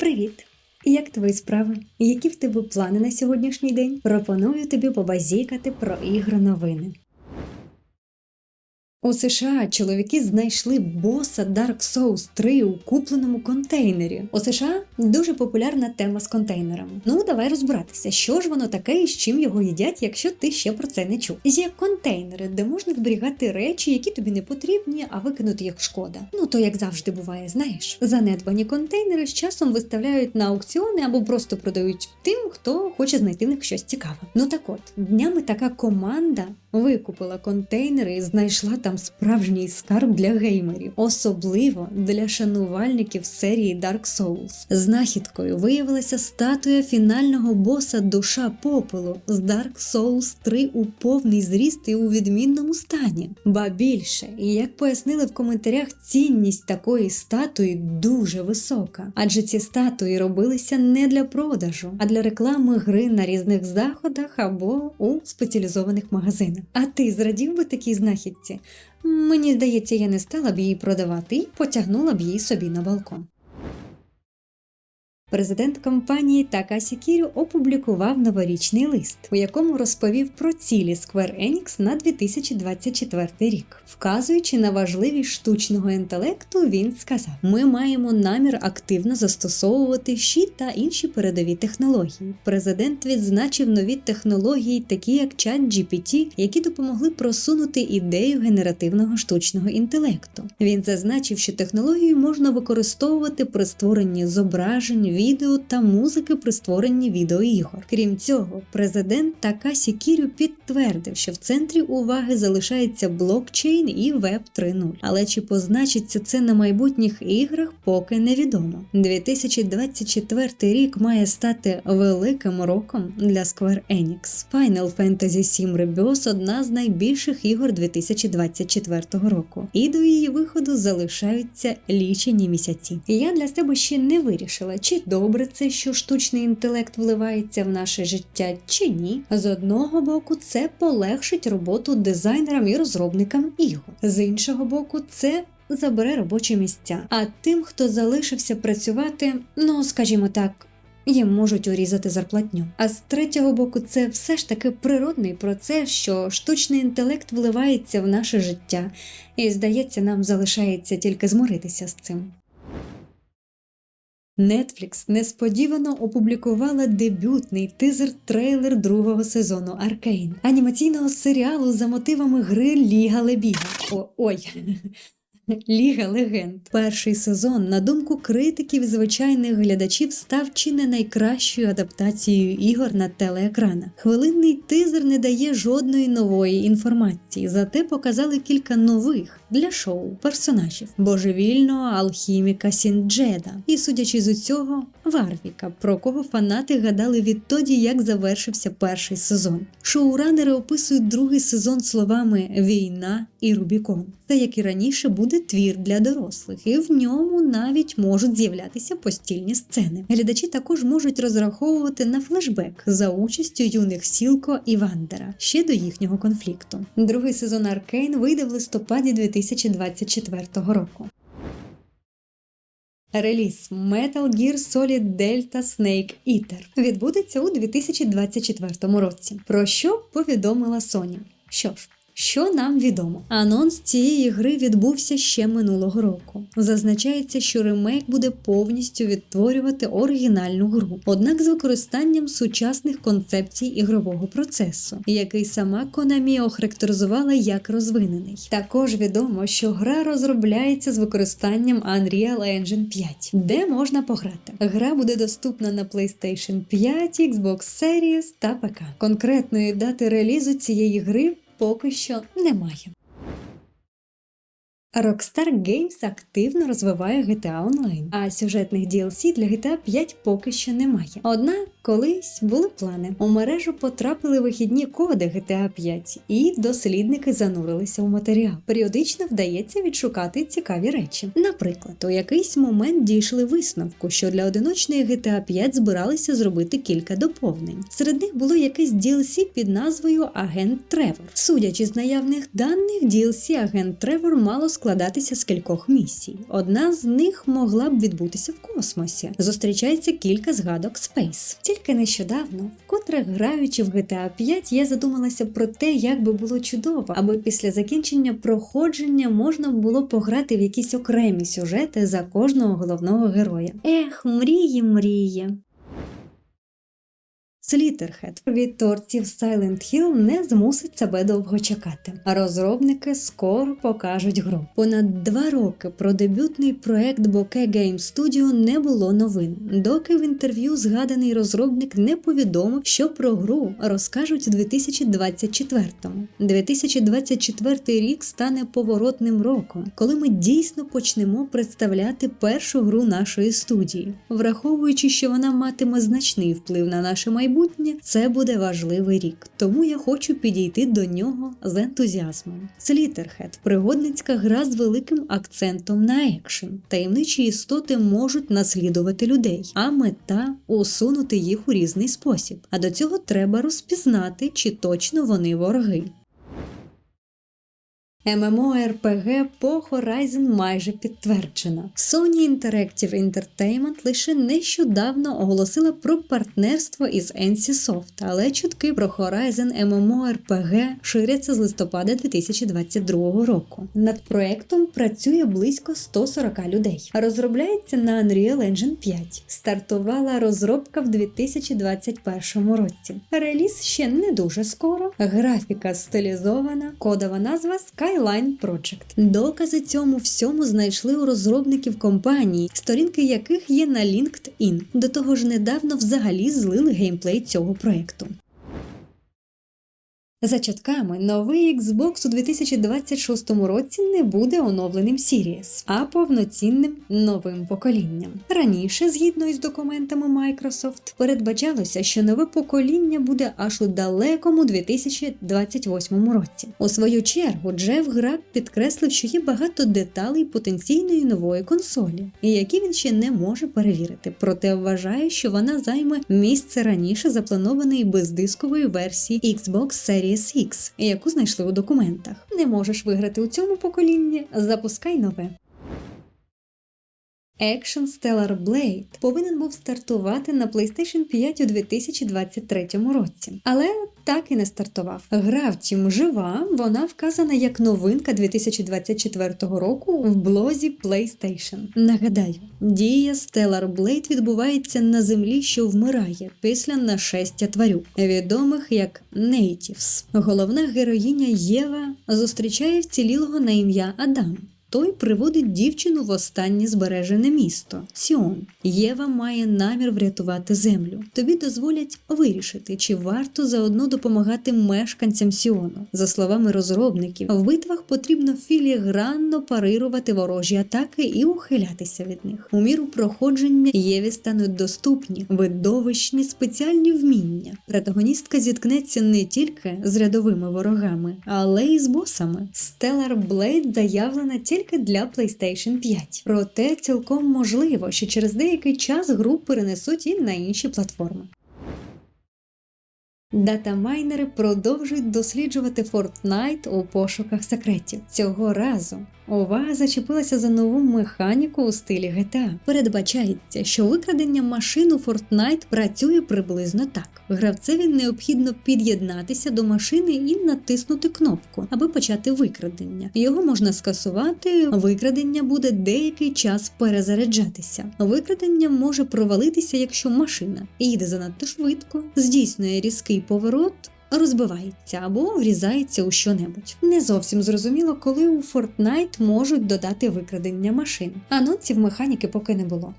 Привіт! Як твої справи? Які в тебе плани на сьогоднішній день? Пропоную тобі побазікати про ігри новини. У США чоловіки знайшли боса Dark Souls 3 у купленому контейнері. У США дуже популярна тема з контейнерами. Ну, давай розбиратися, що ж воно таке і з чим його їдять, якщо ти ще про це не чув. Є контейнери, де можна зберігати речі, які тобі не потрібні, а викинути їх шкода. Ну то як завжди буває, знаєш. Занедбані контейнери з часом виставляють на аукціони або просто продають тим, хто хоче знайти в них щось цікаве. Ну так от, днями така команда викупила контейнери і знайшла там справжній скарб для геймерів, особливо для шанувальників серії Dark Souls. Знахідкою виявилася статуя фінального боса Душа попелу з Dark Souls 3 у повний зріст і у відмінному стані. Ба більше, як пояснили в коментарях, цінність такої статуї дуже висока, адже ці статуї робилися не для продажу, а для реклами гри на різних заходах або у спеціалізованих магазинах. А ти зрадів би такій знахідці? Мені здається, я не стала б її продавати і потягнула б її собі на балкон. Президент компанії Такасі Кірю опублікував новорічний лист, у якому розповів про цілі Square Enix на 2024 рік. Вказуючи на важливість штучного інтелекту, він сказав: Ми маємо намір активно застосовувати щі та інші передові технології. Президент відзначив нові технології, такі як ChatGPT, які допомогли просунути ідею генеративного штучного інтелекту. Він зазначив, що технологію можна використовувати при створенні зображень, відео та музики при створенні відеоігор. Крім цього, президент Такасі Кірю підтвердив, що в центрі уваги залишається блокчейн і Web 3.0. Але чи позначиться це на майбутніх іграх, поки невідомо. 2024 рік має стати великим роком для Square Enix. Final Fantasy VII Rebirth – одна з найбільших ігор 2024 року, і до її виходу залишаються лічені місяці. Я для себе ще не вирішила, чи добре це, що штучний інтелект вливається в наше життя, чи ні. З одного боку, це полегшить роботу дизайнерам і розробникам ігор. З іншого боку, це забере робочі місця. А тим, хто залишився працювати, ну скажімо так. Їм можуть урізати зарплатню. А з третього боку, це все ж таки природний процес, що штучний інтелект вливається в наше життя, і здається, нам залишається тільки змиритися з цим. Netflix несподівано опублікувала дебютний тизер-трейлер другого сезону Аркейн, анімаційного серіалу за мотивами гри Ліга Лебіга. О, ой. Ліга легенд. Перший сезон, на думку критиків і звичайних глядачів, став чи не найкращою адаптацією ігор на телеекранах. Хвилинний тизер не дає жодної нової інформації, зате показали кілька нових для шоу персонажів божевільного алхіміка Сінджеда. І, судячи з усього, Варвіка, про кого фанати гадали відтоді, як завершився перший сезон. Шоуранери описують другий сезон словами війна і Рубікон. Це як і раніше буде твір для дорослих, і в ньому навіть можуть з'являтися постільні сцени. Глядачі також можуть розраховувати на флешбек за участю юних Сілко і Вандера ще до їхнього конфлікту. Другий сезон Аркейн вийде в листопаді 2024 року. Реліз Metal Gear Solid Delta Snake Eater відбудеться у 2024 році. Про що повідомила Sony? Що ж, що нам відомо? Анонс цієї гри відбувся ще минулого року. Зазначається, що ремейк буде повністю відтворювати оригінальну гру, однак з використанням сучасних концепцій ігрового процесу, який сама Konami охарактеризувала як розвинений. Також відомо, що гра розробляється з використанням Unreal Engine 5, де можна пограти. Гра буде доступна на PlayStation 5, Xbox Series та ПК. Конкретної дати релізу цієї гри поки що немає. Rockstar Games активно розвиває GTA Online, а сюжетних DLC для GTA 5 поки що немає. Однак Колись були плани. У мережу потрапили вихідні коди GTA 5, і дослідники занурилися у матеріал. Періодично вдається відшукати цікаві речі. Наприклад, у якийсь момент дійшли висновку, що для одиночної GTA 5 збиралися зробити кілька доповнень. Серед них було якесь DLC під назвою Агент Тревор. Судячи з наявних даних, DLC Агент Тревор мало складатися з кількох місій. Одна з них могла б відбутися в космосі. Зустрічається кілька згадок Space. Тільки нещодавно, вкотре граючи в GTA 5, я задумалася про те, як би було чудово, аби після закінчення проходження можна було пограти в якісь окремі сюжети за кожного головного героя. Ех, мрії, мрії. Слітерхед від творців Silent Hill не змусить себе довго чекати. Розробники скоро покажуть гру. Понад два роки про дебютний проект Bokeh Game Studio не було новин, доки в інтерв'ю згаданий розробник не повідомив, що про гру розкажуть у 2024-му. 2024 рік стане поворотним роком, коли ми дійсно почнемо представляти першу гру нашої студії, враховуючи, що вона матиме значний вплив на наше майбутнє майбутнє це буде важливий рік, тому я хочу підійти до нього з ентузіазмом. Слітерхед пригодницька гра з великим акцентом на екшен. Таємничі істоти можуть наслідувати людей, а мета усунути їх у різний спосіб. А до цього треба розпізнати, чи точно вони вороги. MMORPG по Horizon майже підтверджено. Sony Interactive Entertainment лише нещодавно оголосила про партнерство із NCSoft, але чутки про Horizon MMORPG ширяться з листопада 2022 року. Над проектом працює близько 140 людей. Розробляється на Unreal Engine 5. Стартувала розробка в 2021 році. Реліз ще не дуже скоро. Графіка стилізована, кодова назва Sky Skyline Project. Докази цьому всьому знайшли у розробників компанії, сторінки яких є на LinkedIn. До того ж, недавно взагалі злили геймплей цього проекту. За чутками, новий Xbox у 2026 році не буде оновленим Series, а повноцінним новим поколінням. Раніше, згідно із документами Microsoft, передбачалося, що нове покоління буде аж у далекому 2028 році. У свою чергу, Джеф Граб підкреслив, що є багато деталей потенційної нової консолі, які він ще не може перевірити, проте вважає, що вона займе місце раніше запланованої бездискової версії Xbox Series X, яку знайшли у документах. Не можеш виграти у цьому поколінні, запускай нове. Action Stellar Blade повинен був стартувати на PlayStation 5 у 2023 році, але так і не стартував. Гра, втім, жива, вона вказана як новинка 2024 року в блозі PlayStation. Нагадаю, дія Stellar Blade відбувається на землі, що вмирає після нашестя тварюк, відомих як Natives. Головна героїня Єва зустрічає вцілілого на ім'я Адам. Той приводить дівчину в останнє збережене місто Сіон. Єва має намір врятувати землю. Тобі дозволять вирішити, чи варто заодно допомагати мешканцям Сіону. За словами розробників, в битвах потрібно філігранно парирувати ворожі атаки і ухилятися від них. У міру проходження Єві стануть доступні, видовищні спеціальні вміння. Протагоністка зіткнеться не тільки з рядовими ворогами, але й з босами. Stellar Blade заявлена тільки тільки для PlayStation 5. Проте цілком можливо, що через деякий час гру перенесуть і на інші платформи. Датамайнери продовжують досліджувати Fortnite у пошуках секретів. Цього разу увага зачепилася за нову механіку у стилі GTA. Передбачається, що викрадення машин у Fortnite працює приблизно так. Гравцеві необхідно під'єднатися до машини і натиснути кнопку, аби почати викрадення. Його можна скасувати, викрадення буде деякий час перезаряджатися. Викрадення може провалитися, якщо машина їде занадто швидко, здійснює різкий поворот. Розбивається або врізається у що-небудь. Не зовсім зрозуміло, коли у Fortnite можуть додати викрадення машин. Анонсів механіки поки не було.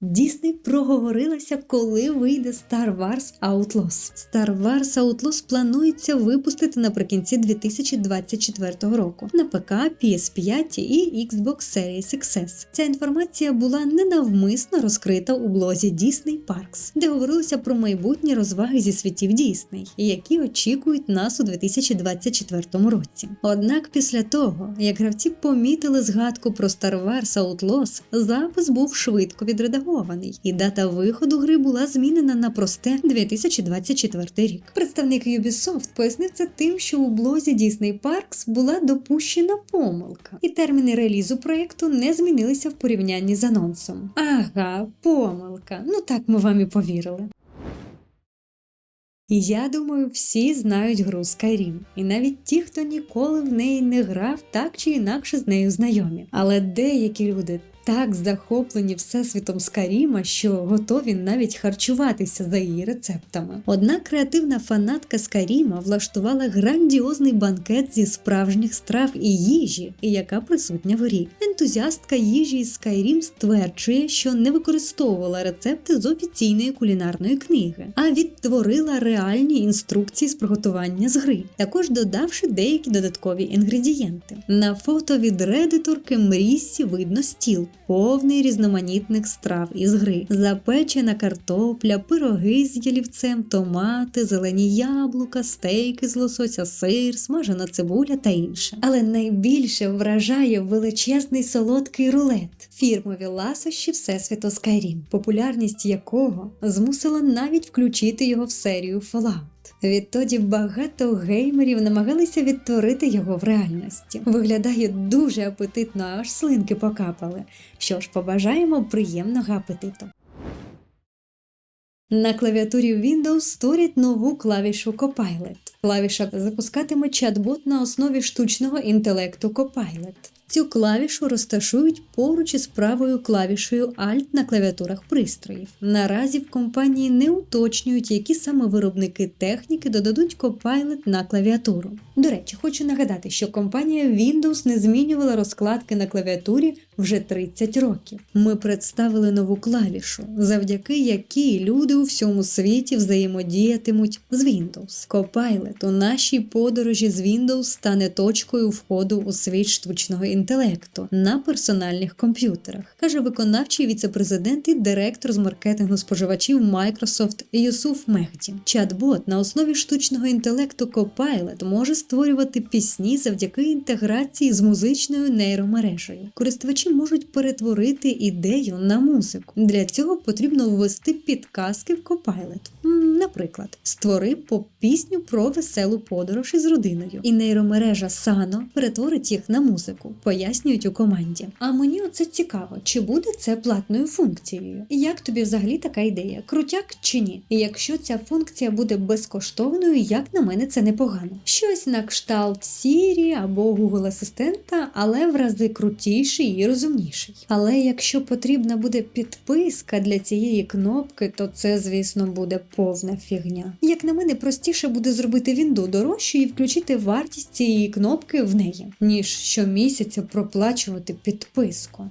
Дісней проговорилася, коли вийде Star Wars Outlaws. Star Wars Outlaws планується випустити наприкінці 2024 року на ПК, PS5 і Xbox Series XS. Ця інформація була ненавмисно розкрита у блозі Disney Parks, де говорилося про майбутні розваги зі світів Дісней, які очікують нас у 2024 році. Однак після того, як гравці помітили згадку про Star Wars Outlaws, запис був швидко відредагований заблокований, і дата виходу гри була змінена на просте 2024 рік. Представник Ubisoft пояснив це тим, що у блозі Disney Parks була допущена помилка, і терміни релізу проєкту не змінилися в порівнянні з анонсом. Ага, помилка. Ну так ми вам і повірили. Я думаю, всі знають гру Skyrim, і навіть ті, хто ніколи в неї не грав, так чи інакше з нею знайомі. Але деякі люди так захоплені всесвітом Скаріма, що готові навіть харчуватися за її рецептами. Одна креативна фанатка Скаріма влаштувала грандіозний банкет зі справжніх страв і їжі, яка присутня в грі. Ентузіастка їжі із Skyrim стверджує, що не використовувала рецепти з офіційної кулінарної книги, а відтворила реальні інструкції з приготування з гри, також додавши деякі додаткові інгредієнти. На фото від редиторки Мріссі видно стіл повний різноманітних страв із гри: запечена картопля, пироги з ялівцем, томати, зелені яблука, стейки з лосося, сир, смажена цибуля та інше. Але найбільше вражає величезний солодкий рулет, фірмові ласощі Всесвіту Skyrim, популярність якого змусила навіть включити його в серію Fallout. Відтоді багато геймерів намагалися відтворити його в реальності. Виглядає дуже апетитно, аж слинки покапали. Що ж, побажаємо приємного апетиту. На клавіатурі Windows створять нову клавішу Copilot. Клавіша запускатиме чат-бот на основі штучного інтелекту Copilot. Цю клавішу розташують поруч із правою клавішею Alt на клавіатурах пристроїв. Наразі в компанії не уточнюють, які саме виробники техніки додадуть Copilot на клавіатуру. До речі, хочу нагадати, що компанія Windows не змінювала розкладки на клавіатурі вже 30 років. Ми представили нову клавішу, завдяки якій люди у всьому світі взаємодіятимуть з Windows. Copilot у нашій подорожі з Windows стане точкою входу у світ штучного інтелекту на персональних комп'ютерах, каже виконавчий віцепрезидент і директор з маркетингу споживачів Microsoft Юсуф Мехді. Чат-бот на основі штучного інтелекту Copilot може створювати пісні завдяки інтеграції з музичною нейромережею. Користувачі можуть перетворити ідею на музику. Для цього потрібно ввести підказки в Copilot. Наприклад, створи поп-пісню про веселу подорож із родиною, і нейромережа Sano перетворить їх на музику, пояснюють у команді. А мені оце цікаво, чи буде це платною функцією? Як тобі взагалі така ідея? Крутяк чи ні? Якщо ця функція буде безкоштовною, як на мене це непогано. Щось на кшталт Siri або Google Асистента, але в рази крутіший і розумніший. Але якщо потрібна буде підписка для цієї кнопки, то це, звісно, буде повна фігня. Як на мене, простіше буде зробити вінду дорожче і включити вартість цієї кнопки в неї, ніж щомісяця проплачувати підписку.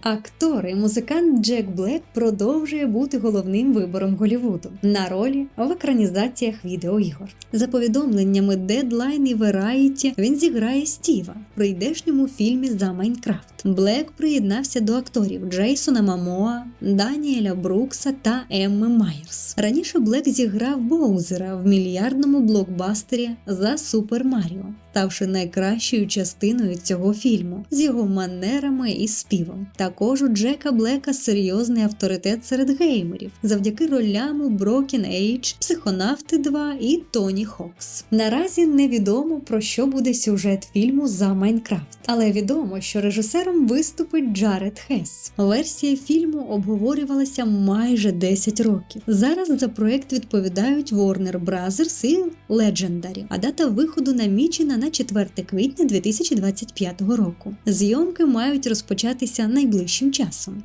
Актор і музикант Джек Блек продовжує бути головним вибором Голівуду на ролі в екранізаціях відеоігор. За повідомленнями Deadline і Variety він зіграє Стіва в прийдешньому фільмі за Майнкрафт. Блек приєднався до акторів Джейсона Мамоа, Даніеля Брукса та Емми Майерс. Раніше Блек зіграв Боузера в мільярдному блокбастері за Супер Маріо, ставши найкращою частиною цього фільму з його манерами і співом. Також у Джека Блека серйозний авторитет серед геймерів завдяки ролям у Broken Age, Психонавти 2 і Тоні Хокс. Наразі невідомо про що буде сюжет фільму за Майнкрафт, але відомо, що режисером виступить Джаред Хес. Версія фільму обговорювалася майже 10 років. Зараз за проект відповідають Warner Bros. і Legendary, а дата виходу намічена на 4 квітня 2025 року. Зйомки мають розпочатися найближчим часом.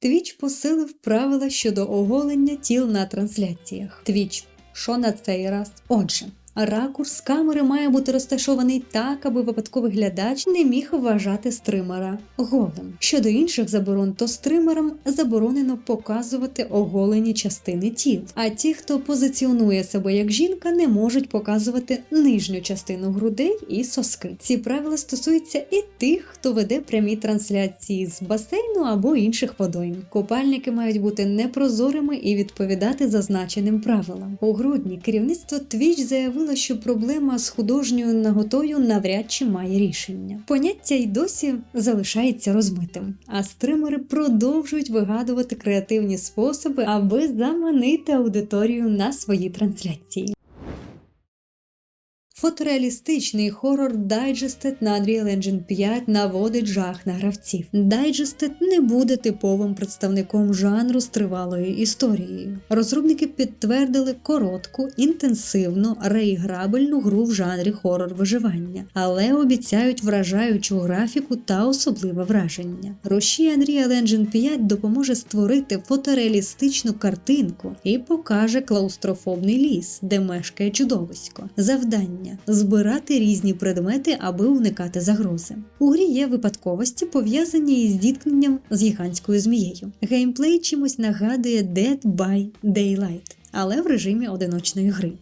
Твіч посилив правила щодо оголення тіл на трансляціях. Твіч, що на цей раз? Отже, Ракурс камери має бути розташований так, аби випадковий глядач не міг вважати стримера голим. Щодо інших заборон, то стримерам заборонено показувати оголені частини тіл. А ті, хто позиціонує себе як жінка, не можуть показувати нижню частину грудей і соски. Ці правила стосуються і тих, хто веде прямі трансляції з басейну або інших водойм. Купальники мають бути непрозорими і відповідати зазначеним правилам. У грудні керівництво Twitch заявило, що проблема з художньою наготою навряд чи має рішення. Поняття й досі залишається розмитим, а стримери продовжують вигадувати креативні способи, аби заманити аудиторію на свої трансляції. Фотореалістичний хорор Digested на Unreal Engine 5 наводить жах на гравців. Digested не буде типовим представником жанру з тривалою історією. Розробники підтвердили коротку, інтенсивну, реіграбельну гру в жанрі хорор виживання, але обіцяють вражаючу графіку та особливе враження. Руші Unreal Engine 5 допоможе створити фотореалістичну картинку і покаже клаустрофобний ліс, де мешкає чудовисько. Завдання збирати різні предмети, аби уникати загрози. У грі є випадковості, пов'язані із зіткненням з гігантською змією. Геймплей чимось нагадує Dead by Daylight, але в режимі одиночної гри.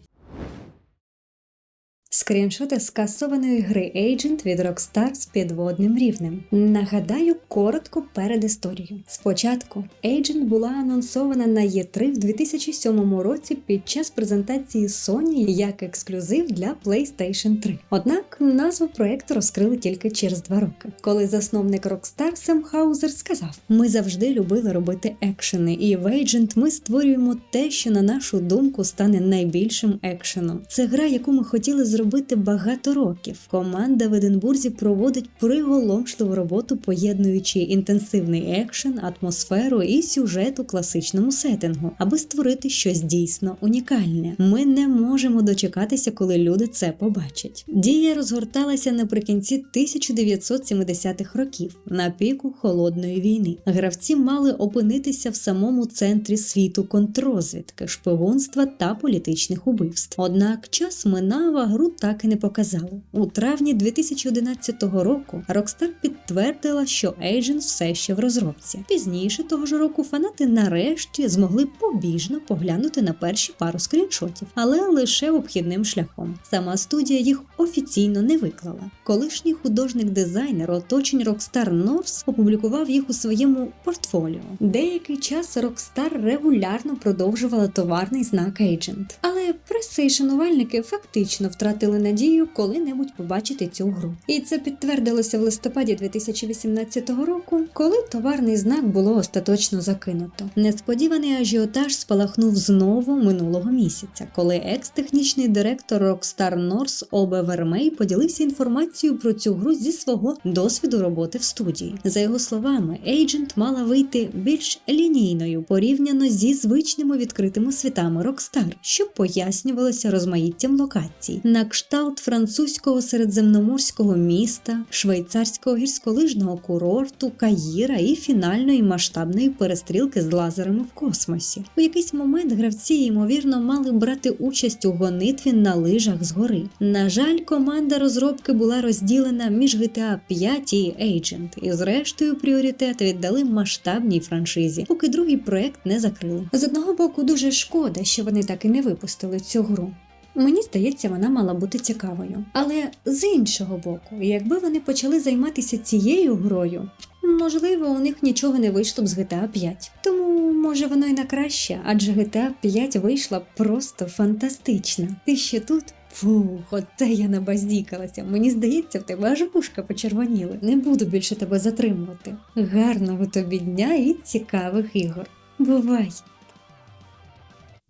Скріншоти скасованої гри Agent від Rockstar з підводним рівнем. Нагадаю коротко перед історією. Спочатку Agent була анонсована на E3 в 2007 році під час презентації Sony як ексклюзив для PlayStation 3. Однак назву проекту розкрили тільки через два роки, коли засновник Rockstar Сем Хаузер сказав: Ми завжди любили робити екшени, і в Agent ми створюємо те, що на нашу думку стане найбільшим екшеном. Це гра, яку ми хотіли зробити багато років. Команда в Единбурзі проводить приголомшливу роботу, поєднуючи інтенсивний екшен, атмосферу і сюжет у класичному сеттингу, аби створити щось дійсно унікальне. Ми не можемо дочекатися, коли люди це побачать. Дія розгорталася наприкінці 1970-х років на піку холодної війни. Гравці мали опинитися в самому центрі світу контррозвідки, шпигунства та політичних убивств. Однак час минав, а гру так і не показали. У травні 2011 року Rockstar підтвердила, що Agent все ще в розробці. Пізніше того ж року фанати нарешті змогли побіжно поглянути на перші пару скріншотів, але лише обхідним шляхом. Сама студія їх офіційно не виклала. Колишній художник-дизайнер оточень Rockstar North опублікував їх у своєму портфоліо. Деякий час Rockstar регулярно продовжувала товарний знак Agent. Але преси-шанувальники фактично втратили надію коли-небудь побачити цю гру. І це підтвердилося в листопаді 2018 року, коли товарний знак було остаточно закинуто. Несподіваний ажіотаж спалахнув знову минулого місяця, коли екс-технічний директор Rockstar North Обе Вермей поділився інформацією про цю гру зі свого досвіду роботи в студії. За його словами, Agent мала вийти більш лінійною порівняно зі звичними відкритими світами Rockstar, що пояснювалося розмаїттям локацій, на кшталт французького середземноморського міста, швейцарського гірськолижного курорту, Каїра і фінальної масштабної перестрілки з лазерами в космосі. У якийсь момент гравці ймовірно мали брати участь у гонитві на лижах згори. На жаль, команда розробки була розділена між GTA 5 і Agent, і зрештою пріоритет віддали масштабній франшизі, поки другий проект не закрили. З одного боку, дуже шкода, що вони так і не випустили цю гру. Мені здається, вона мала бути цікавою. Але з іншого боку, якби вони почали займатися цією грою, можливо, у них нічого не вийшло б з GTA 5. Тому може воно й на краще, адже GTA 5 вийшла просто фантастична. Ти ще тут? Фух, оце я набаздікалася. Мені здається, в тебе аж вушка почервоніли. Не буду більше тебе затримувати. Гарного тобі дня і цікавих ігор. Бувай!